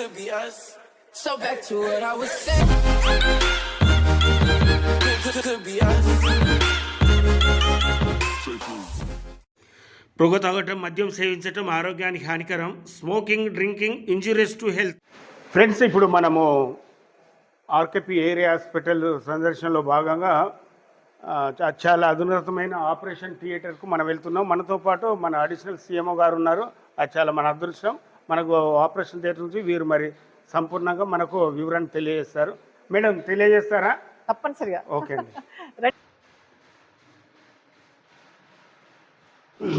could be us. So back to what I was saying. Could, could, could be us. పొగ తాగటం మద్యం సేవించటం ఆరోగ్యానికి హానికరం smoking drinking injurious to health friends ఇప్పుడు మనము ఆర్కేపీ ఏరియా హాస్పిటల్ సందర్శనలో భాగంగా చాలా అధునాతమైన ఆపరేషన్ థియేటర్కు మనం వెళ్తున్నాం మనతో పాటు మన అడిషనల్ సీఎంఓ గారు ఉన్నారు అది చాలా మన అదృష్టం మనకు ఆపరేషన్ థియేటర్ నుంచి వీరు మరి సంపూర్ణంగా మనకు వివరణ తెలియజేస్తారు. మేడం తెలియజేస్తారా? తప్పనిసరిగా. ఓకే అండి.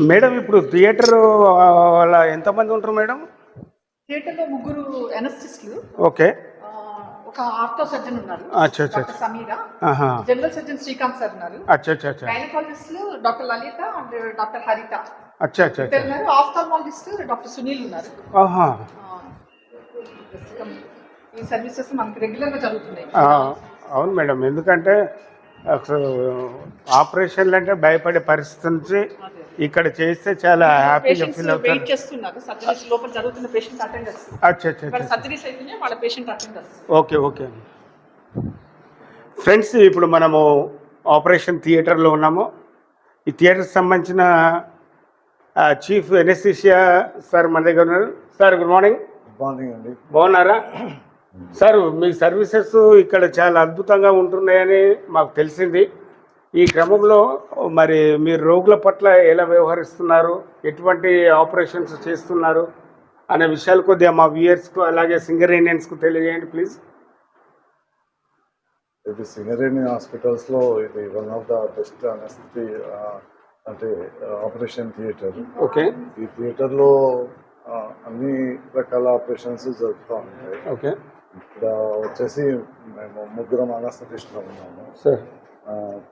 మేడం ఇప్పుడు థియేటర్ వాళ్ళ ఎంతమంది ఉంటారు మేడం? థియేటర్లో ముగ్గురు ఎనస్టిస్టులు ఓకే. ఒక ఆర్థో సర్జన్ ఉన్నారు. అచ్చా అచ్చా డాక్టర్ సమీరా. ఆహా. జనరల్ సర్జన్ శ్రీకాంత్ సార్ ఉన్నారు. అచ్చా అచ్చా అచ్చా. గైనకాలజిస్టులు doctor Lalitha and doctor Haritha. అచ్చా అచ్చా ఉన్నారు. ఆఫ్థాల్మాలజిస్ట్ డాక్టర్ సునీల్ ఉన్నారు. ఆహా. ఆ, ప్రస్తుతం ఈ సర్వీసెస్ మనకి రెగ్యులర్గా జరుగుతున్నాయి. ఆ, అవును మేడం. ఎందుకంటే అసలు ఆపరేషన్లు అంటే భయపడే పరిస్థితి నుంచి ఇక్కడ చేస్తే చాలా హ్యాపీగా ఫీల్ వెయిట్ అవుతారు. చేస్తున్నారు. సర్జరీస్ లోపల జరుగుతున్న పేషెంట్ అటెండర్స్ అచ్చా అచ్చా వాళ్ళ అచ్చా సర్జరీస్ అయితేనే వాళ్ళ patient attenders okay okay. Friends ఇప్పుడు మనము ఆపరేషన్ థియేటర్లో ఉన్నాము. ఈ థియేటర్కి సంబంధించిన చీఫ్ ఎనెస్థిషియా సార్ మన దగ్గర ఉన్నారు. సార్ గుడ్ మార్నింగ్ మార్నింగ్ అండి. బాగున్నారా? సార్ మీ సర్వీసెస్ ఇక్కడ చాలా అద్భుతంగా ఉంటున్నాయని మాకు తెలిసింది. ఈ క్రమంలో మరి మీరు రోగుల పట్ల ఎలా వ్యవహరిస్తున్నారు? ఎటువంటి ఆపరేషన్స్ చేస్తున్నారు? అనే విషయాలు కొద్దిగా మా వ్యూయర్స్కు అలాగే సింగర్ ఇండియన్స్కు తెలియజేయండి ప్లీజ్ ఇది సింగరేణి హాస్పిటల్స్లో ఇది వన్ ఆఫ్ ద బెస్ట్ అనస్థితి అంటే ఆపరేషన్ థియేటర్ ఓకే ఈ థియేటర్లో ఆ, అన్ని రకాల ఆపరేషన్స్ జరుగుతూ ఉంటాయి. ఓకే ఇక్కడ వచ్చేసి మేము ముగ్గురం అనస్థిటిస్టులు ఉన్నాము. సార్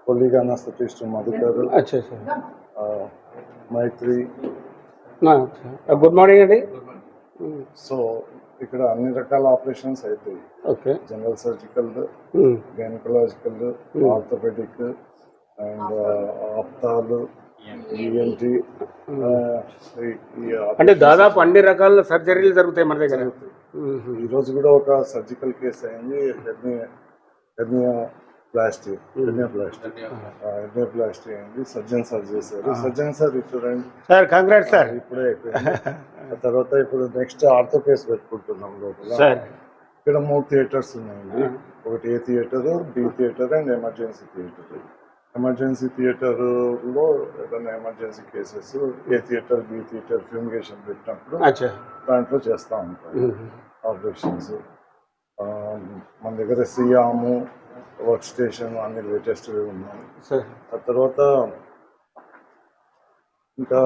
కొల్లిగ్ అనస్థిటిస్ట్ మధుకర్ అచ్చా సార్ ఆ, మైత్రి. గుడ్ మార్నింగ్ అండి. సో ఇక్కడ అన్ని రకాల ఆపరేషన్స్ అవుతాయి okay general surgical gynaecological orthopaedic and ఆప్తాలు ENT అంటే దాదాపు అన్ని రకాల సర్జరీలు జరుగుతాయి మన దగ్గర. మ్మ్. ఈ రోజు కూడా ఒక సర్జికల్ కేసు అయింది hernia plastic hernia plastic hernia plastic అయింది సర్జన్ సార్ చేశారు. సర్జన్ సార్ ఇప్పుడు రండి. సార్ కంగ్రాట్స్ సార్ ఇప్పుడే తర్వాత ఇప్పుడు నెక్స్ట్ ఆర్థో కేసు పెట్టుకుంటున్నాం లోపల. సార్ ఇక్కడ మూడు థియేటర్స్ ఉన్నాయండి. ఒకటి A theatre B theatre and emergency theatre. Emergency థియేటర్లో ఏదైనా emergency cases A theatre B theatre fumigation పెట్టినప్పుడు దాంట్లో చేస్తూ ఉంటాం. ఆపరేషన్స్ మన దగ్గర సియాము వర్క్ స్టేషన్ అన్ని లేటెస్ట్వి ఉన్నాయి. ఆ తర్వాత ఇంకా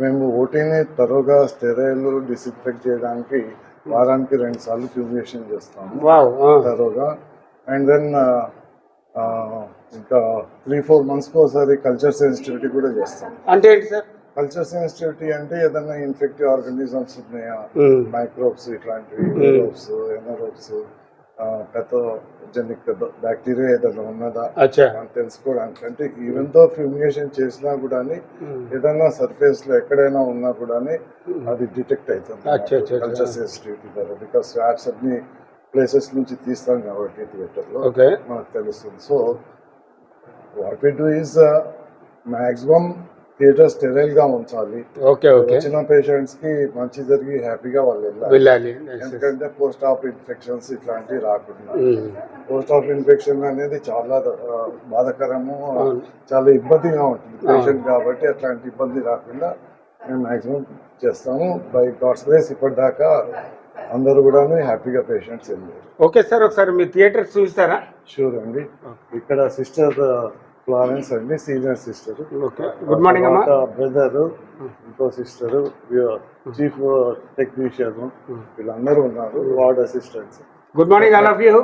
మేము ఓటీని తరువుగా స్టెరైల్ డిసిన్ఫెక్ట్ చేయడానికి వారానికి రెండు సార్లు ఫ్యూమిగేషన్ చేస్తాము. తరువుగా అండ్ దెన్ ఇంకా త్రీ ఫోర్ మంత్స్కి ఒకసారి కల్చర్ సెన్సిటివిటీ కూడా చేస్తాం. అంటే ఏంటి సార్? కల్చర్ సెన్సిటివిటీ అంటే ఏదైనా ఇన్ఫెక్టివ్ ఆర్గానిజమ్స్ ఉన్నాయా. మైక్రోబ్స్ ఇట్లాంటివి మైక్రోబ్స్ ఎనరోబ్స్ పెథోజెనిక్ బ్యాక్టీరియా ఏదైనా ఉన్నదా? అని తెలుసుకోవడానికి. అంటే ఈవెన్తో ఫ్యూమిగేషన్ చేసినా కూడా ఏదైనా సర్ఫేస్లో ఎక్కడైనా ఉన్నా కూడా అది డిటెక్ట్. అవుతుంది. కల్చర్ సెన్సిటివిటీ ద్వారా. బికాస్ స్వాబ్స్ అన్ని ప్లేసెస్ నుంచి తీస్తాం కాబట్టి థియేటర్లో ఓకే మనకు తెలుస్తుంది. So what we do is maximum theatre స్టెరైల్గా ఉంచాలి. ఓకే ఓకే వచ్చిన పేషెంట్స్కి మంచి జరిగి హ్యాపీగా వాళ్ళు వెళ్ళాలి. ఎందుకంటే పోస్ట్ ఆఫ్ ఇన్ఫెక్షన్స్ ఇట్లాంటివి రాకుండా. పోస్ట్ ఆఫ్ ఇన్ఫెక్షన్ అనేది చాలా ఆ, బాధాకరము చాలా ఇబ్బందిగా ఉంటుంది పేషెంట్ కాబట్టి అట్లాంటి ఇబ్బంది రాకుండా మేము మాక్సిమం చేస్తాము. బై గాడ్స్ గ్రేస్ ఇప్పటిదాకా అందరూ కూడా హ్యాపీగా పేషెంట్స్ ఓకే సార్ ఒకసారి మీ థియేటర్ చూపిస్తారా షూర్ అండి. ఇక్కడ సిస్టర్ ఫ్లారెన్స్ అండి senior sister. Okay. Good morning అమ్మా. బ్రదర్ ఇంకో సిస్టర్ చీఫ్ టెక్నీషియన్ వీళ్ళందరూ ఉన్నారు ward assistants good morning all of you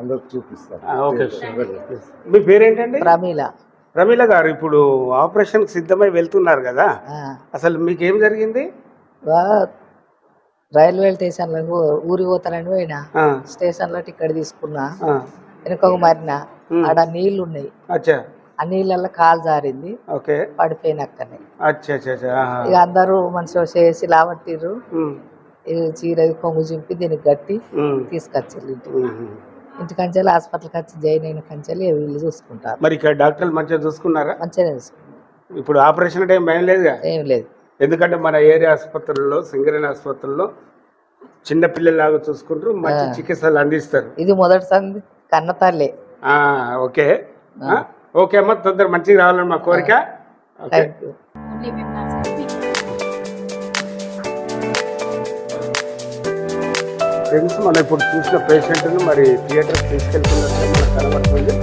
అందరు చూపిస్తారు. ఓకే మీ పేరేంటండి? ప్రమీల. రమీల గారు ఇప్పుడు ఆపరేషన్కి సిద్ధమై వెళ్తున్నారు కదా. ఆ, అసలు మీకేం జరిగింది? రైల్వే స్టేషన్లకు ఊరి పోతానని పోయినా. ఆ, స్టేషన్లో టికెట్ తీసుకున్నా. వెనుకకు మారిన. ఆడ నీళ్ళు ఉన్నాయి ఆ నీళ్ళల్లో కాలు జారింది. ఓకే. పడిపోయిన అక్కనే. ఇక అందరూ మంచిగా చేసి ఈ చీర కొంగు చింపి దీనికి ఉమ్, తీసుకొచ్చారు ఇంటికి. ఇంటి కంచెలు హాస్పిటల్కి వచ్చి జాయిన్ అయిన కంచెలు వీళ్ళు చూసుకుంటారు. మరి ఇక్కడ డాక్టర్లు మంచిగా చూసుకున్నారా? మంచిగానే చూసుకుంటారు ఇప్పుడు ఆపరేషన్ టైం భయం లేదుగా? ఏం లేదు. ఎందుకంటే మన ఏరియా ఆసుపత్రుల్లో సింగరేణి ఆసుపత్రుల్లో చిన్న పిల్లలాగా చూసుకుంటూ మంచి చికిత్సలు అందిస్తారు. ఇది మొదటి సంది కన్న తల్లే. ఆ, ఓకే. ఓకే అమ్మ తొందర మంచిగా రావాలని మా కోరిక. ఓకే. ఫ్రెండ్స్ మనం ఇప్పుడు చూసిన పేషెంట్ను మరి థియేటర్ తీసుకెళ్తున్నట్టు మనకు కనబడుతుంది.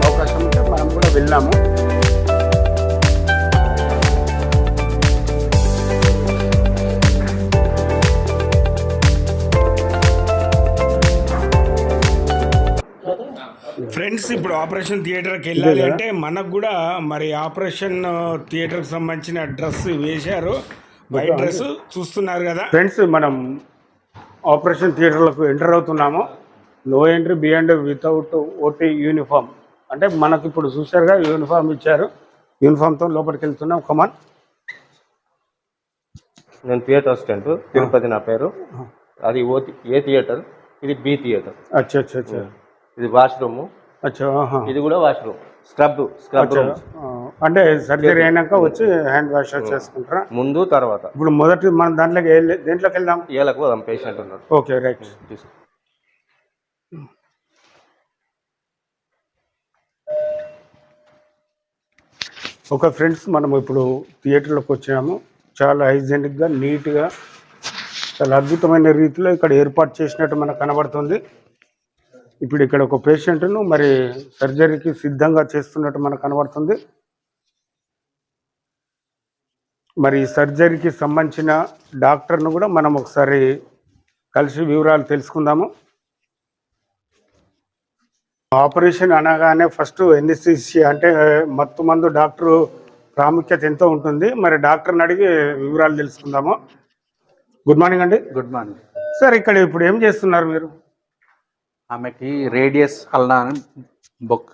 అవకాశం ఉంటే మనం కూడా వెళ్ళాము ఫ్రెండ్స్ ఇప్పుడు ఆపరేషన్ థియేటర్కి వెళ్ళాలి అంటే మనకు కూడా మరి ఆపరేషన్ థియేటర్కి సంబంధించిన డ్రెస్ వేశారు. వైట్ డ్రెస్ చూస్తున్నారు కదా. ఫ్రెండ్స్ మనం ఆపరేషన్ థియేటర్లకు ఎంటర్ అవుతున్నాము. No entry beyond without OT uniform. అంటే మనకు ఇప్పుడు చూశారుగా యూనిఫామ్ ఇచ్చారు. యూనిఫామ్తో లోపలికి వెళ్తున్నాం. కమాన్ నేను థియేటర్ అసిస్టెంట్ తిరుపతి నా పేరు. అది ఓ ఏ థియేటర్? ఇది బి థియేటర్. అచ్చా అచ్చా అచ్చా. ఇది వాష్రూమ్. ఇది కూడా వాష్రూమ్. స్క్రబ్ స్క్రబ్ రూమ్ అంటే సర్జరీ అయినాక వచ్చి హ్యాండ్ వాష్ చేసుకుంటారా? ముందు తర్వాత. ఇప్పుడు మొదటి మనం దాంట్లోకి వెళ్ళి దేంట్లోకి వెళ్దాం? పోదాం పేషెంట్ ఉన్నాడు. Okay right. ఒక ఫ్రెండ్స్ మనం ఇప్పుడు థియేటర్లోకి వచ్చాము. చాలా హైజెనిక్గా నీట్గా చాలా అద్భుతమైన రీతిలో ఇక్కడ ఏర్పాటు చేసినట్టు మనకు కనబడుతుంది. ఇప్పుడు ఇక్కడ ఒక పేషెంట్ను మరి సర్జరీకి సిద్ధంగా చేస్తున్నట్టు మనకు కనబడుతుంది. మరి ఈ సర్జరీకి సంబంధించిన డాక్టర్ను కూడా మనం ఒకసారి కలిసి వివరాలు తెలుసుకుందాము. ఆపరేషన్ అనగానే ఫస్ట్ ఎన్ఎస్సిసి అంటే మత్తు మందు డాక్టర్ ప్రాముఖ్యత ఎంతో ఉంటుంది. మరి డాక్టర్ని అడిగి వివరాలు తెలుసుకుందాము. గుడ్ మార్నింగ్ అండి. Good morning. సార్ ఇక్కడ ఇప్పుడు ఏం చేస్తున్నారు మీరు? ఆమెకి రేడియస్ అల్నా అని బొక్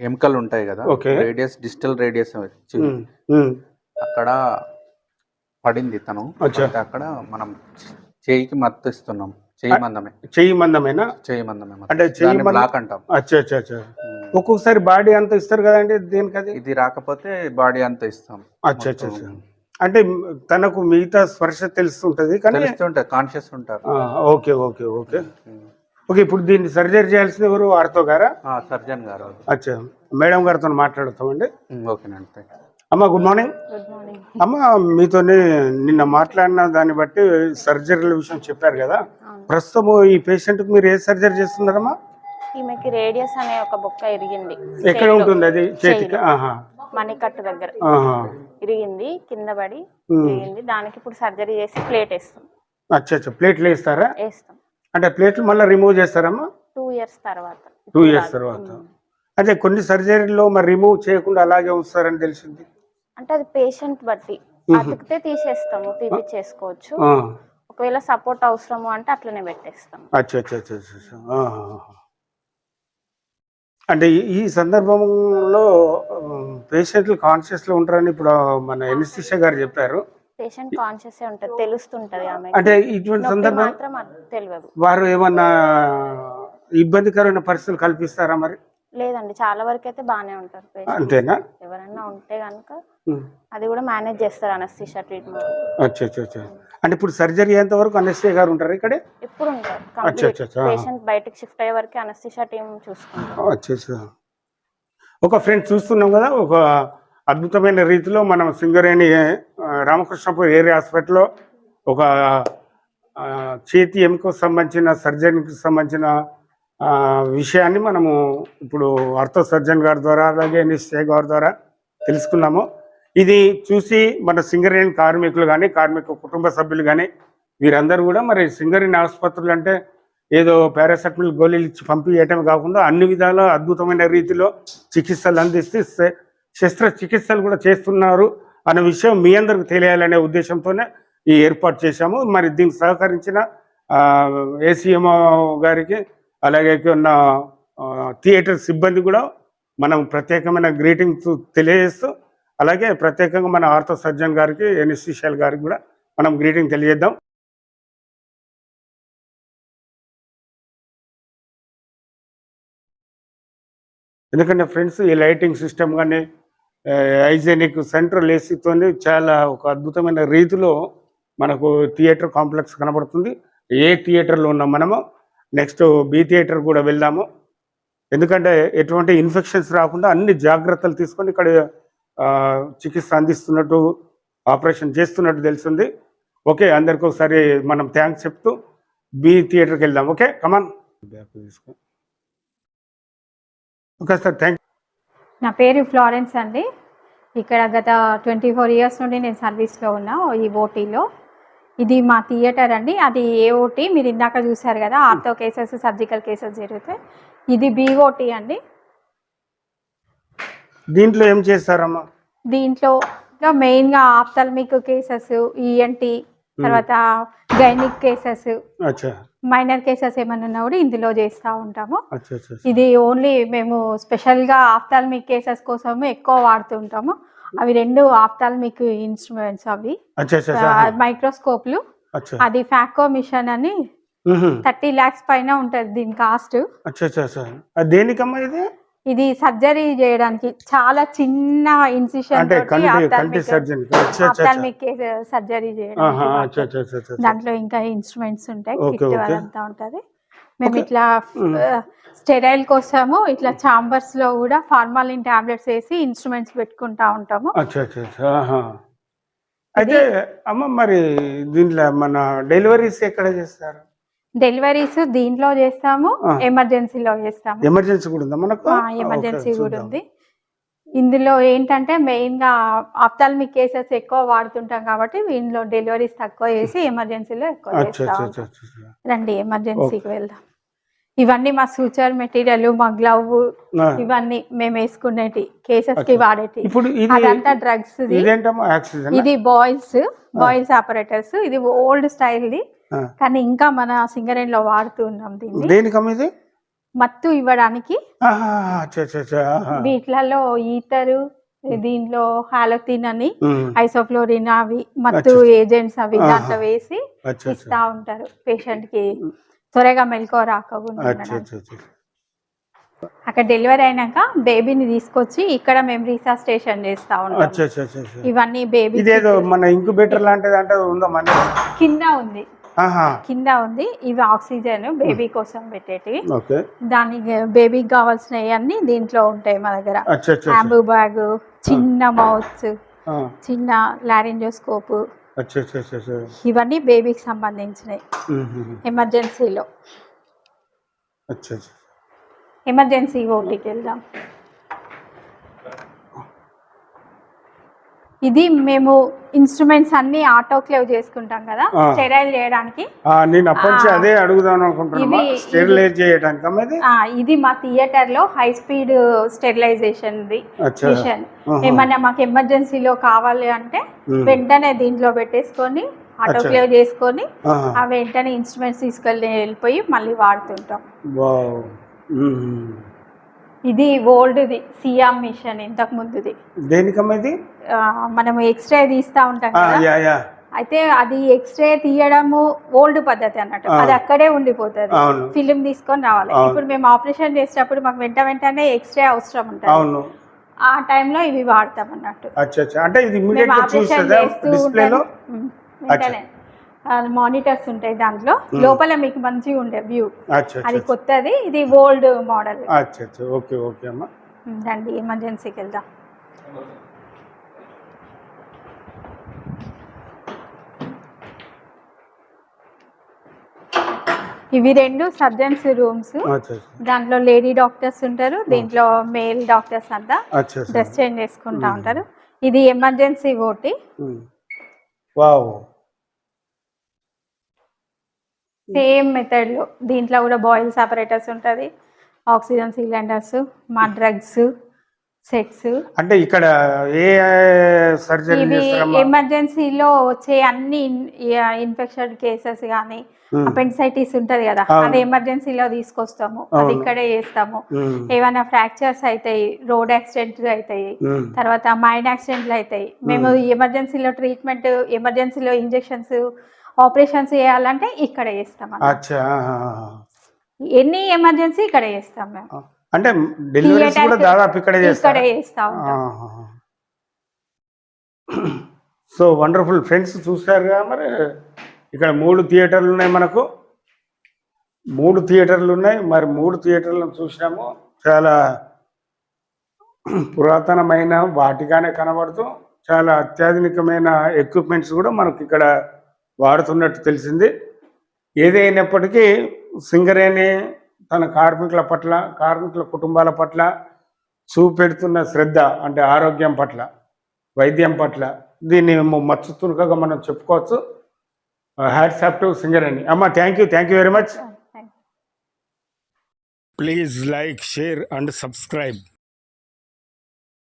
ఎముకలు ఉంటాయి కదా. రేడియస్ డిజిటల్ రేడియస్ అక్కడ పడింది తను. అక్కడ మనం చేయికి మత్తు ఇస్తున్నాం. చేయి మందమే. చెయ్యి మందమేనా? చేయి మందమే. అంటే చెయ్యి బ్లాక్ అంటాం. అచ్చా అచ్చా అచ్చా. ఒక్కొక్కసారి బాడీ అంతా ఇస్తారు కదండి దేనికి అది ఇది రాకపోతే బాడీ అంతా ఇస్తాం. అచ్చా అచ్చా అచ్చా. అంటే తనకు మిగతా స్పర్శ తెలుస్తుంటది కానీ కాన్షియస్ ఉంటారు. Okay okay okay. ఓకే ఇప్పుడు దీన్ని సర్జరీ చేయాల్సింది ఎవరు? ఆర్తో గారా? సర్జన్ గారు. అచ్చా మేడం గారితో మాట్లాడుతామండి. ఓకేనండి థ్యాంక్ యూ అమ్మ గుడ్ మార్నింగ్ అమ్మ మీతోని నిన్న మాట్లాడిన దాన్ని బట్టి సర్జరీల విషయం చెప్పారు కదా. ప్రస్తుతం ఈ పేషెంట్కి మీరు ఏ సర్జరీ చేస్తున్నారమ్మా? ఈమెకి రేడియస్ అనే ఒక బొక్క ఇరిగింది. ఎక్కడ. ఉంటుంది అది? చేతికి? మణికట్టు దగ్గర. ఇరిగింది కింద పడి. ఇరిగింది. దానికి ఇప్పుడు సర్జరీ చేసి ప్లేట్ వేస్తాం. అచ్చా అచ్చా ప్లేట్లు వేస్తారా? వేస్తాం. అంటే ప్లేట్లు మళ్ళీ రిమూవ్ చేస్తారమ్మా? టూ ఇయర్స్ తర్వాత. టూ ఇయర్స్ తర్వాత. అదే కొన్ని సర్జరీలో మరి రిమూవ్ చేయకుండా అలాగే ఉంచుతారని తెలిసింది. అంటే అది పేషెంట్ బట్టి. అతికితే తీసేస్తాము తీపిచ్చేసుకోవచ్చు ఒకవేళ సపోర్ట్ అవసరము అంటే అట్లనే పెట్టేస్తాం అచ్చా అచ్చా అచ్చా. అంటే ఈ- సందర్భంలో పేషెంట్లు కాన్షియస్లో ఉంటారని ఇప్పుడు మన ఎనిస్థిషియా గారు చెప్పారు. పేషెంట్ కాన్షియస్ ఉంటది తెలుస్తుంటది ఆమె అంటే ఇటువంటి సందర్భం మాత్రం తెలియదు. వారు ఏమన్నా ఇబ్బందికరమైన పరిస్థితులు కల్పిస్తారా మరి? లేదండి చాలా వరకు అయితే బాగానే ఉంటారు అంతేనా? ఎవరైనా ఉంటే ఉమ్. అది కూడా మేనేజ్ చేస్తారు అనస్థిషా ట్రీట్మెంట్ అచ్చా అచ్చా అంటే ఇప్పుడు సర్జరీ అయ్యేంత వరకు అనస్థియా గారు ఉంటారు ఇక్కడే? ఎప్పుడు ఉంటారు. పేషెంట్ బయటకు షిఫ్ట్ అయ్యే వరకు అనస్థిషా టీం చూసుకుంటారు. అచ్చా ఒక ఫ్రెండ్ చూస్తున్నాం కదా ఒక అద్భుతమైన రీతిలో మనం సింగరేణి రామకృష్ణపూర్ ఏరియా హాస్పిటల్లో ఒక చేతి ఎముకకు సంబంధించిన సర్జరీకి సంబంధించిన విషయాన్ని మనము ఇప్పుడు ఆర్థో సర్జన్ గారి ద్వారా అలాగే నిశ్చయ గారి ద్వారా తెలుసుకున్నాము. ఇది చూసి మన సింగరేణి కార్మికులు కానీ కార్మిక కుటుంబ సభ్యులు కానీ వీరందరూ కూడా మరి సింగరేణి ఆసుపత్రులు అంటే ఏదో పారాసెటమాల్ గోళీలు ఇచ్చి పంపించటం కాకుండా అన్ని విధాల అద్భుతమైన రీతిలో చికిత్సలు అందిస్తే శస్త్రచికిత్సలు కూడా చేస్తున్నారు అనే విషయం మీ అందరికి తెలియాలనే ఉద్దేశంతోనే ఈ ఏర్పాటు చేశాము. మరి దీనికి సహకరించిన ఏసీఎంఓ గారికి అలాగే ఉన్న థియేటర్ సిబ్బంది కూడా మనం ప్రత్యేకమైన గ్రీటింగ్స్ తెలియజేస్తూ అలాగే ప్రత్యేకంగా మన ఆర్థో సర్జన్ గారికి ఎనిస్టిషియల్ గారికి కూడా మనం గ్రీటింగ్ తెలియజేద్దాం. ఎందుకంటే ఫ్రెండ్స్ ఈ లైటింగ్ సిస్టమ్ కానీ హైజెనిక్ సెంట్రల్ ఏసీతోని చాలా ఒక అద్భుతమైన రీతిలో మనకు థియేటర్ కాంప్లెక్స్ కనబడుతుంది. ఏ థియేటర్లో ఉన్నాం మనము నెక్స్ట్ బి థియేటర్ కూడా వెళ్దాము. ఎందుకంటే ఎటువంటి ఇన్ఫెక్షన్స్ రాకుండా అన్ని జాగ్రత్తలు తీసుకొని ఇక్కడ చికిత్స అందిస్తున్నట్టు ఆపరేషన్ చేస్తున్నట్టు తెలిసింది ఓకే అందరికి ఒకసారి మనం థ్యాంక్స్ చెప్తూ బి థియేటర్కి వెళ్దాం. Okay come on. బ్యాక్ తీసుకో. ఓకే సార్ థ్యాంక్ నా పేరు ఫ్లారెన్స్ అండి. ఇక్కడ గత ట్వంటీ ఫోర్ ఇయర్స్ నుండి నేను సర్వీస్లో ఉన్నా ఈ ఓటీలో. ఇది మా థియేటర్ అండి. అది ఏ ఓటీ మీరు ఇందాక చూసారు కదా ఆర్థో కేసెస్ సర్జికల్ కేసెస్ జరుగుతాయి ఇది బీఓటీ అండి. దీంట్లో ఏం చేస్తారమ్మా? దీంట్లో మెయిన్గా ఆప్థల్మిక్ కేసెస్ ఈఎన్టీ తర్వాత గైనిక్ కేసెస్. మైనర్ కేసెస్ ఏమైనా ఉన్నా కూడా ఇందులో చేస్తూ ఉంటాము. ఇది ఓన్లీ మేము స్పెషల్గా ఆఫ్థాల్మిక్ కేసెస్ కోసము ఎక్కువ వాడుతుంటాము. అవి రెండు ఆఫ్థాల్మిక్ ఇన్స్ట్రుమెంట్స్ అవి. మైక్రోస్కోప్లు. అది ఫ్యాకో మిషన్ అని. థర్టీ ల్యాక్స్ పైన ఉంటుంది దీని కాస్ట్. దేనికమ్మా ఇది? ఇది సర్జరీ చేయడానికి చాలా చిన్న ఇన్సిషన్ సర్జరీ అచ్చా దాంట్లో ఇంకా ఇన్స్ట్రుమెంట్స్ ఉంటాయి కిట్. అదంతా ఉంటది. మేము. ఇట్లా స్టెరైల్ కోసము ఇట్లా చాంబర్స్లో కూడా ఫార్మాలిన్ టాబ్లెట్స్ వేసి ఇన్స్ట్రుమెంట్స్ పెట్టుకుంటా ఉంటాము. అయితే అమ్మ మరి దీంట్లో మన డెలివరీస్ ఎక్కడ చేస్తారు? డెలివరీస్ దీంట్లో చేస్తాము. ఎమర్జెన్సీలో చేస్తాము ఎమర్జెన్సీ కూడా ఉందా మనకు ఎమర్జెన్సీ కూడా. ఉంది ఇందులో ఏంటంటే మెయిన్గా ఆప్థాల్మిక్ కేసెస్ ఎక్కువ వాడుతుంటాం కాబట్టి ఇందులో డెలివరీస్ తక్కువ చేసి ఎమర్జెన్సీలో ఎక్కువ చేస్తా. రండి ఎమర్జెన్సీకి వెళ్దాం ఇవన్నీ మా సూచర్ మెటీరియల్ మా గ్లవ్. ఇవన్నీ మేము వేసుకునేటి కేసెస్కి. వాడేటి అదంతా డ్రగ్స్ ఇది బాయిల్స్ బాయిల్స్ ఆపరేటర్స్ ఇది ఓల్డ్ స్టైల్ ది. కానీ ఇంకా మన సింగరేన్లో వాడుతూ ఉన్నాం దీన్ని. దేనికమ్మ ఇది? మత్తు ఇవ్వడానికి. వీటిలలో ఈతరు దీంట్లో హాలోతిన్ అని. ఐసోఫ్లోరిన్ అవి మత్తు. ఏజెంట్స్ అవి. దాంట్లో వేసి ఇస్తా ఉంటారు పేషెంట్కి త్వరగా మెలకువ రాకుండా అక్కడ డెలివరీ అయినాక బేబీని తీసుకొచ్చి ఇక్కడ మేము రీసాస్టేషన్ చేస్తా ఉంటాం. ఇవన్నీ బేబీ మన ఇంక్యుబేటర్ లాంటిది అంటే ఉందా కింద ఉంది. కింద ఉంది. ఇవి ఆక్సిజన్ బేబీ కోసం పెట్టేటివి. దానికి బేబీకి కావాల్సినవి అన్ని దీంట్లో ఉంటాయి మా దగ్గర. ఆంబు బ్యాగ్ చిన్న మౌత్స్ చిన్న లారింజోస్కోప్. ఇవన్నీ బేబీకి సంబంధించినవి. ఎమర్జెన్సీలో. ఎమర్జెన్సీ ఓటీకి వెళ్దాం. ఇది మేము ఇన్స్ట్రుమెంట్స్ అన్ని ఆటోక్లేవ్ చేసుకుంటాం కదా. స్టెరైల్ చేయడానికి నేను అప్పటి. అదే అడుగుదాం ఇది మా థియేటర్లో హై స్పీడ్ స్టెరిలైజేషన్. మిషన్. ఏమన్నా మాకు ఎమర్జెన్సీలో కావాలి అంటే. వెంటనే దీంట్లో పెట్టేసుకొని ఆటోక్లేవ్ చేసుకొని. ఆ వెంటనే ఇన్స్ట్రుమెంట్స్ తీసుకెళ్ళి వెళ్ళిపోయి మళ్ళీ వాడుతుంటాం. ఇది ఓల్డ్ది సియామ్ మిషన్ ఇంతకు ముందుది. దేనికమ్మ ఇది ఆ, మనం ఎక్స్రే తీస్తా ఉంటాం కదా. అయితే అది ఎక్స్రే తీయడము ఓల్డ్ పద్ధతి అన్నట్టు. అది అక్కడే ఉండిపోతుంది. ఫిలిం తీసుకొని రావాలి. ఇప్పుడు మేము ఆపరేషన్ చేసేటప్పుడు మాకు వెంట వెంటనే ఎక్స్రే అవసరం ఉంటుంది. ఆ టైంలో ఇవి వాడతాం అన్నట్టు. అంటే ఇది ఆపరేషన్ చేస్తూ డిస్ప్లేలో? ఉంటాం. ఉమ్, వెంటనే. మానిటర్స్ ఉంటాయి దాంట్లో. లోపల మీకు మంచిగా ఉండే వ్యూ అది కొత్తది ఇది ఓల్డ్ మోడల్ ఓకే ఓకే అమ్మా. రండి ఎమర్జెన్సీకి వెళ్దాం. ఇవి రెండు సర్జన్స్ రూమ్స్. దాంట్లో లేడీ డాక్టర్స్ ఉంటారు దీంట్లో మేల్ డాక్టర్స్ అంతా డ్రెస్ చేంజ్ చేసుకుంటా ఉంటారు. ఇది ఎమర్జెన్సీ ఓటీ. వావ్ సేమ్ మెథడ్లో దీంట్లో కూడా బాయిల్స్ ఆపరేటర్స్ ఉంటుంది ఆక్సిజన్ సిలిండర్స్ మా డ్రగ్స్ సెట్స్ అంటే ఇక్కడ ఏ సర్జరీ ఇవి ఎమర్జెన్సీలో వచ్చే అన్ని ఇన్ఫెక్షన్ కేసెస్ కానీ. అపెండిసైటిస్ ఉంటది కదా. అది ఎమర్జెన్సీలో తీసుకొస్తాము అది. ఇక్కడే చేస్తాము. ఏమైనా ఫ్రాక్చర్స్ అవుతాయి రోడ్ యాక్సిడెంట్స్ అవుతాయి. తర్వాత మైండ్ యాక్సిడెంట్లు అవుతాయి మేము ఎమర్జెన్సీలో ట్రీట్మెంట్ ఎమర్జెన్సీలో ఇంజెక్షన్స్ ఆపరేషన్స్ చేయాలంటే ఇక్కడ చేస్తాం. అచ్చా. ఎన్ని ఎమర్జెన్సీ ఇక్కడ చేస్తాం మేము. అంటే డెలివరీస్ కూడా దాదాపు ఇక్కడే చేస్తారు? ఇక్కడే చేస్తా సో వండర్ఫుల్ ఫ్రెండ్స్ చూసారుగా మరి? ఇక్కడ మూడు థియేటర్లు ఉన్నాయి మనకు. మూడు థియేటర్లు ఉన్నాయి. మరి మూడు థియేటర్లను చూసినాము. చాలా పురాతనమైన వాటిగానే కనబడుతూ చాలా అత్యాధునికమైన ఎక్విప్మెంట్స్ కూడా మనకి ఇక్కడ వాడుతున్నట్టు తెలిసింది. ఏదైనప్పటికీ సింగరేణి తన కార్మికుల పట్ల కార్మికుల కుటుంబాల పట్ల చూపెడుతున్న శ్రద్ధ అంటే ఆరోగ్యం పట్ల వైద్యం పట్ల దీన్ని మచ్చు తునుకగా మనం చెప్పుకోవచ్చు. Hats off to Singareni. అమ్మ thank you thank you very much. Please like share and subscribe